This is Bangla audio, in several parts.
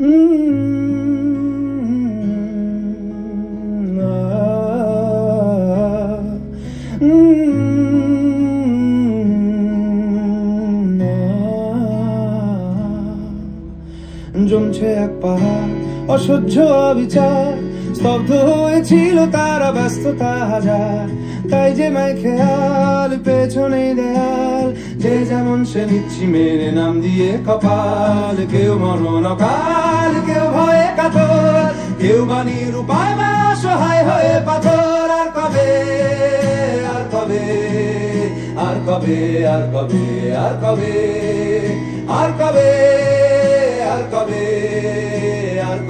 জমছে এক পাহাড় অসহ্য অবিচার। স্তব্ধ হয়েছিল তারা ব্যস্ততা হাজার। তাই যে মাই খেয়াল পেছনে দেয়াল। যে যেমন সে নিচ্ছি মেরে নাম দিয়ে কপাল। কেউ মরণ অকাল, কেউ ভয়ে কাতর। কেউ বাণীর উপায় বা সহায় হয়ে পাথর। আর কবে আর কবে আর কবে আর কবে আর কবে আর কবে আর কবে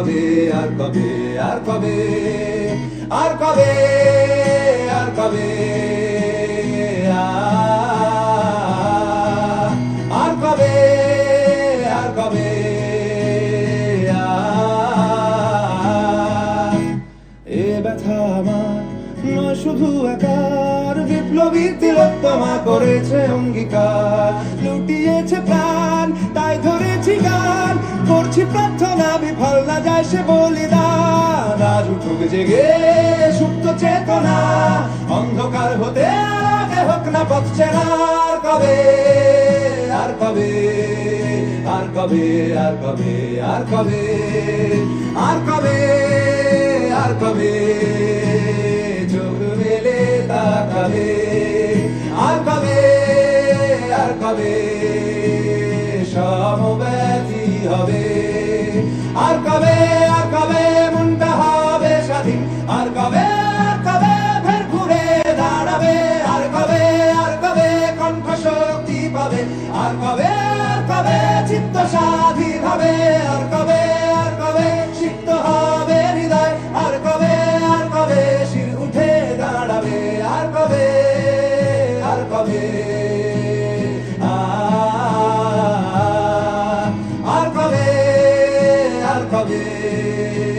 কবে আর কবে আর কবে আর কবে আর কবে আর কবে আর কবে এ ব্যথা আমার শুধু একার, বিপ্লবী তিলোত্তমা করেছে অঙ্গীকার। লুটিয়েছে প্রাণ, তাই ধরেছি গান, করছি প্রার্থনা বিফল না সে বলিদান, আজ উঠুক জেগে সুপ্ত চেতনা। অন্ধকার হতে আগে হোক না পথ আর কবে আর কবে আর কবে আর কবে আর কবে আর কবে আর কবে। চোখ মেলে তাকাবে, আর কবে আর কবে হবে আর কবে আর কবে মনটা হবে স্বাধীন? আর কবে আর কবে ফের ঘুরে দাঁড়াবে? আর কবে আর কবে কণ্ঠ শক্তি পাবে? আর কবে আর কবে চিত্ত স্বাধীন হবে? আর কবে আর কবে সিক্ত হবে হৃদয়? আর কবে আর কবে শির উঠে দাঁড়াবে? আর কবে আর কবে cabeça.